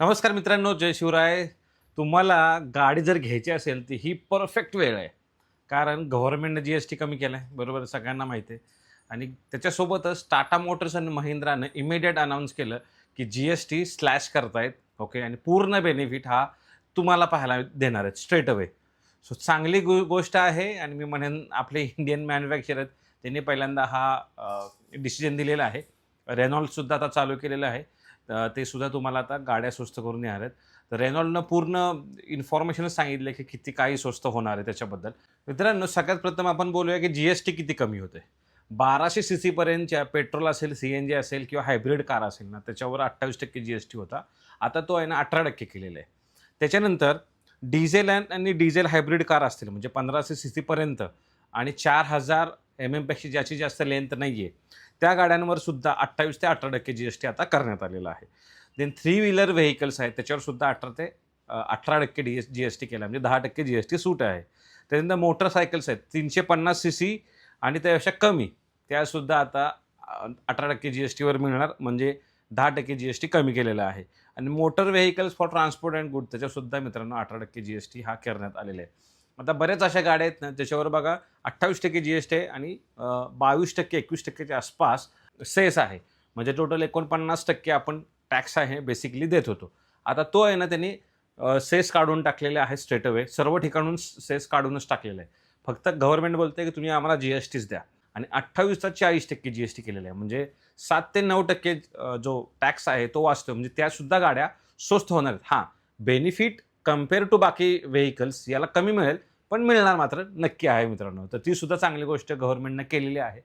नमस्कार मित्रांनो जय शिवराय. तुम्हाला गाडी जर घ्यायची असेल तर ही परफेक्ट वेळ आहे. कारण गव्हर्नमेंटनं जी एस टी कमी केलं आहे बरोबर सगळ्यांना माहिती आहे. आणि त्याच्यासोबतच टाटा मोटर्स आणि महिंद्रानं इमिडिएट अनाऊन्स केलं की जी एस टी स्लॅश करतायत ओके आणि पूर्ण बेनिफिट हा तुम्हाला पाहायला देणार आहेत स्ट्रेट अवे सो चांगली गो गोष्ट आहे आणि मी म्हणेन आपले इंडियन मॅन्युफॅक्चरर त्यांनी पहिल्यांदा हा डिसिजन दिलेला आहे. रेनॉल्डसुद्धा आता चालू केलेला आहे. ते सुद्धा तुम्हाला आता गाड्या स्वस्त करून येणार आहेत. तर रेनॉल्डनं पूर्ण इन्फॉर्मेशनच सांगितलं की किती काही स्वस्त होणार आहे त्याच्याबद्दल. मित्रांनो सगळ्यात प्रथम आपण बोलूया की जी एस टी किती कमी होते बाराशे सी सीपर्यंतच्या पेट्रोल असेल सी एन जी असेल किंवा हायब्रिड कार असेल ना त्याच्यावर अठ्ठावीस टक्के जी एस टी होता. आता तो आहे ना अठरा टक्के केलेला आहे. त्याच्यानंतर डिझेल आणि डिझेल हायब्रिड कार असतील म्हणजे पंधराशे सी सीपर्यंत आणि चार हजार एम एमपेक्षा ज्याची जास्त लेंथ नाही आहे त्या गाड्यांवर सुद्धा अठ्ठावीस ते अठरा टक्के जी एस टी आता करण्यात आलेला आहे. देन थ्री व्हीलर व्हेकल्स आहेत त्याच्यावर सुद्धा अठरा ते अठरा टक्के D S G S T केला म्हणजे दहा टक्के जी एस टी सूट आहे. त्यानंतर मोटरसायकल्स आहेत तीनशे पन्नास सी सी आणि त्यापेक्षा कमी. त्यासुद्धा आता अठरा टक्के जी एस टीवर मिळणार म्हणजे दहा टक्के जी एस टी कमी केलेला आहे. आणि motor vehicles for transport and good त्याच्यासुद्धा मित्रांनो अठरा टक्के जी एस टी हा करण्यात आलेला आहे. आता बऱ्याच अशा गाड्या आहेत ना त्याच्यावर बघा अठ्ठावीस टक्के जी एस टी आहे आणि बावीस टक्के एकवीस टक्केच्या आसपास सेस आहे. म्हणजे टोटल एकोणपन्नास टक्के आपण टॅक्स आहे बेसिकली देत होतो. आता तो आहे ना त्यांनी सेस काढून टाकलेले आहे स्ट्रेट अवे सर्व ठिकाणून सेस काढूनच टाकलेलं आहे फक्त गव्हर्नमेंट बोलते की तुम्ही आम्हाला जी एस टीच द्या. आणि अठ्ठावीसचा चाळीस टक्के जी एस टी केलेले आहे म्हणजे सात ते नऊ टक्के जो टॅक्स आहे तो वाचतो म्हणजे त्यासुद्धा गाड्या स्वस्त होणार आहेत. हां बेनिफिट कंपेअर टू बाकी व्हेकल्स याला कमी मिळेल पण मिळणार मात्र नक्की आहे मित्रांनो. तर ती सुद्धा चांगली गोष्ट गव्हर्नमेंटनं केलेली आहे.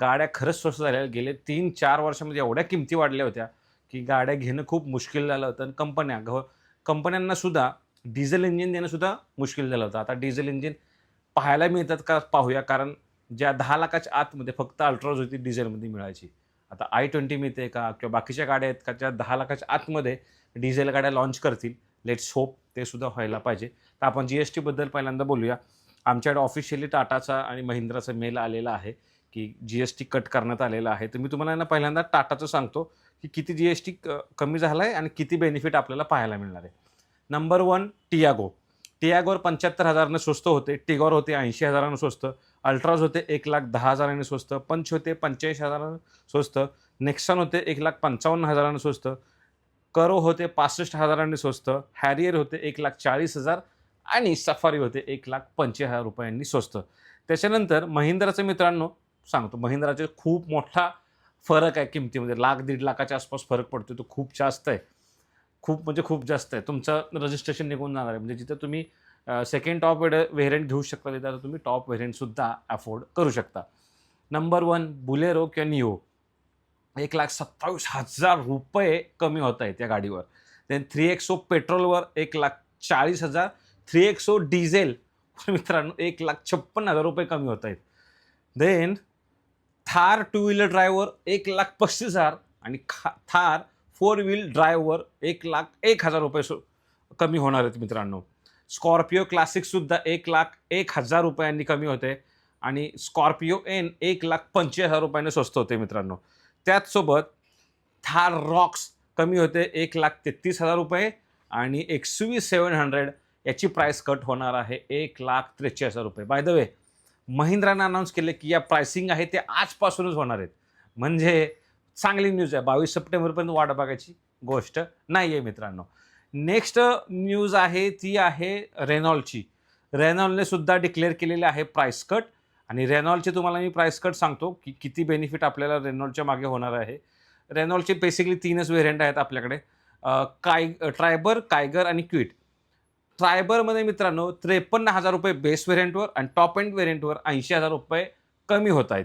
गाड्या खरंच स्वस्त झाल्या. गेले तीन चार वर्षामध्ये एवढ्या किमती वाढल्या होत्या की गाड्या घेणं खूप मुश्किल झालं होतं. आणि कंपन्या गव्ह कंपन्यांना सुद्धा डिझेल इंजिन देणं सुद्धा मुश्किल झालं होतं. आता डिझेल इंजिन पाहायला मिळतात का? पाहूया. कारण ज्या दहा लाखाच्या आतमध्ये फक्त अल्ट्राज होती डिझेलमध्ये मिळायची. आता आय ट्वेंटी मिळते का? किंवा बाकीच्या गाड्या आहेत का? ज्या दहा लाखाच्या आतमध्ये डिझेल गाड्या लॉन्च करतील लेट्स होप ते सुद्धा व्हायला पाहिजे. तर आपण जी एस टीबद्दल पहिल्यांदा बोलूया. आमच्याकडे ऑफिशियली टाटाचा आणि महिंद्राचा मेल आलेला आहे की जी एस टी कट करण्यात आलेला आहे. तर मी तुम्हाला ना पहिल्यांदा टाटाचं सांगतो की किती जी एस टी कमी झाला आहे आणि किती बेनिफिट आपल्याला पाहायला मिळणार आहे. नंबर वन टियागो टियागोवर पंच्याहत्तर हजारानं स्वस्त होते. टिगॉर होते ऐंशी हजारानं स्वस्त. अल्ट्राज होते एक लाख दहा हजारांनी स्वस्त. पंच होते पंच्याऐंशी हजारानं स्वस्त. नेक्सन होते एक लाख पंचावन्न हजारानं स्वस्त. करो होते पासष्ट हजारांनी स्वस्त हॅरियर होते एक लाख चाळीस हजार आणि सफारी होते एक लाख पंचे हजार रुपयांनी स्वस्त. त्याच्यानंतर महिंद्राचं मित्रांनो सांगतो महिंद्राचे खूप मोठा फरक आहे किमतीमध्ये. लाख दीड लाखाच्या आसपास फरक पडतो तो खूप जास्त आहे. खूप म्हणजे खूप जास्त आहे. तुमचं रजिस्ट्रेशन निघून जाणार आहे. म्हणजे जिथं तुम्ही सेकंड टॉप व्हेरियंट घेऊ शकता तिथं तुम्ही टॉप व्हेरियंटसुद्धा अफोर्ड करू शकता. नंबर वन बुलेरो किंवा निओ एक लाख सत्तावीस हजार रुपये कमी होत आहेत या गाडीवर. देन थ्री एक्सो पेट्रोलवर एक लाख चाळीस हजार थ्री एक्सो डिझेल मित्रांनो एक लाख छप्पन्न हजार रुपये कमी होत आहेत. Then Thar two wheeler driver एक लाख पस्तीस हजार आणि खा थार फोर व्हील ड्रायव्हर एक लाख एक हजार रुपये सु कमी होणार आहेत मित्रांनो. स्कॉर्पिओ क्लासिकसुद्धा एक लाख एक हजार रुपयांनी कमी होते आणि स्कॉर्पिओ एन एक लाख पंचवीस हजार रुपयांनी स्वस्त होते मित्रांनो. त्याचसोबत थार रॉक्स कमी होते एक लाख तेहतीस हजार रुपये आणि एक्स व्ही सेवन हंड्रेड याची प्राईस कट होणार आहे एक लाख त्रेचाळीस हजार रुपये. बाय द वे महिंद्रानं अनाऊन्स केले की या प्राइसिंग आहे ते आजपासूनच होणार आहेत. म्हणजे चांगली न्यूज आहे. बावीस सप्टेंबरपर्यंत वाट बघायची गोष्ट नाही आहे मित्रांनो. नेक्स्ट न्यूज आहे ती आहे रेनॉल्डची रेनॉल्डने सुद्धा डिक्लेअर केलेली आहे प्राईस कट आणि रेनॉल्डचे तुम्हाला मी प्राईस कट सांगतो की किती बेनिफिट आपल्याला रेनॉल्डच्या मागे होणार आहे. रेनॉल्डचे बेसिकली तीनच व्हेरियंट आहेत आपल्याकडे. काय ट्रायबर कायगर आणि क्विट ट्रायबरमध्ये मित्रांनो त्रेपन्न हजार रुपये बेस व्हेरियंटवर आणि टॉप एंड व्हेरियंटवर ऐंशी हजार रुपये कमी होत आहेत.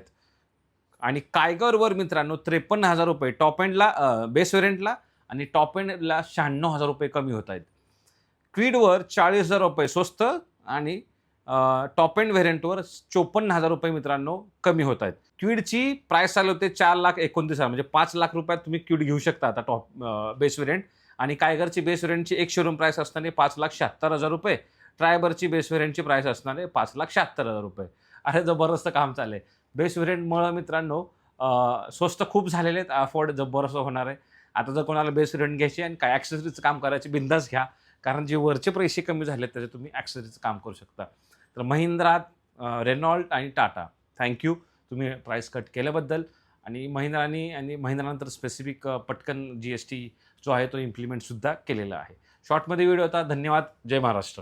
आणि कायगरवर मित्रांनो त्रेपन्न हजार रुपये टॉप एंडला बेस व्हेरियंटला आणि टॉप एंडला शहाण्णव हजार रुपये कमी होत आहेत. क्विडवर चाळीस हजार रुपये स्वस्त आणि टॉप एंड व्हेरियंटवर चोपन्न हजार रुपये मित्रांनो कमी होत आहेत. क्विडची प्राईस चालू होते चार लाख एकोणतीस हजार म्हणजे पाच लाख रुपयात तुम्ही क्विड घेऊ शकता आता टॉप बेस व्हेरियंट आणि कायगरची बेस व्हेरियंटची एक शोरूम प्राईस असणारे पाच लाख शहात्तर हजार रुपये. ट्रायबरची बेस व्हेरियंटची प्राईस असणारे पाच लाख शहात्तर हजार रुपये. अरे जबरदस्त काम चाललं आहे बेस व्हेरियंटमुळं मित्रांनो स्वस्त खूप झालेले आहेत. अफोर्ड जबरदस्त होणार आहे. आता जर कोणाला बेस व्हेरियंट घ्यायची आणि काय ॲक्सेसरीचं काम करायची बिंदास घ्या. कारण जे वरचे पैसे कमी झाले त्याचे तुम्ही ॲक्सेसरीचं काम करू शकता. तर महिंद्रात रेनॉल्ट आणि टाटा. थँक्यू तुम्ही प्राईस कट केल्याबद्दल. आणि महिंद्रानी आणि महिंद्रानंतर स्पेसिफिक पटकन जी एस टी जो आहे तो इम्प्लिमेंटसुद्धा केलेला आहे. शॉर्टमध्ये व्हिडिओ होता. धन्यवाद. जय महाराष्ट्र.